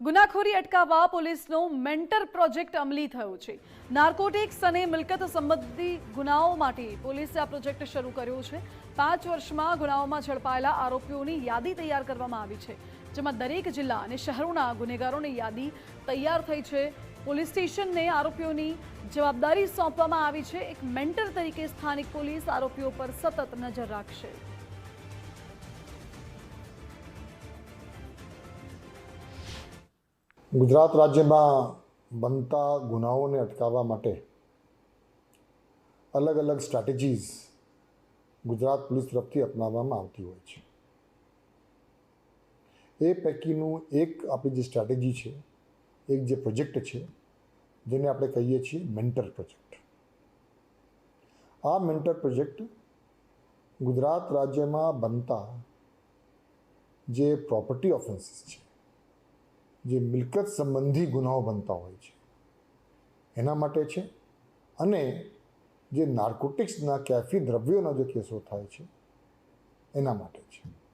ગુનાખોરી અટકાવવા પોલીસનો mentor project અમલી થયો છે. નાર્કોટિક્સ અને મિલકત સંબંધી ગુનાઓ માટે પોલીસે આ પ્રોજેક્ટ શરૂ કર્યો છે. પાંચ વર્ષમાં ગુનાઓમાં ઝડપાયેલા આરોપીઓની યાદી તૈયાર કરવામાં આવી છે. જેમાં દરેક જિલ્લા અને શહેરોના ગુનેગારોની યાદી તૈયાર થઈ છે. પોલીસ સ્ટેશનને આરોપીઓની જવાબદારી સોંપવામાં આવી છે. એક મેન્ટર તરીકે સ્થાનિક પોલીસ આરોપીઓ પર સતત નજર રાખશે. ગુજરાત રાજ્યમાં બનતા ગુનાઓને અટકાવવા માટે અલગ અલગ સ્ટ્રેટેજીસ ગુજરાત પોલીસ તરફથી અપનાવવામાં આવતી હોય છે. એ પૈકીનું એક આપણી જે સ્ટ્રેટેજી છે, એક જે પ્રોજેક્ટ છે, જેને આપણે કહીએ છીએ મેન્ટર પ્રોજેક્ટ આ મેન્ટર પ્રોજેક્ટ ગુજરાત રાજ્યમાં બનતા જે પ્રોપર્ટી ઓફેન્સીસ છે જે મિલકત સંબંધી ગુનાઓ બનતા હોય છે. એના માટે છે અને જે નાર્કોટિક્સના કેફી દ્રવ્યોના જે કેસો થાય છે, એના માટે છે.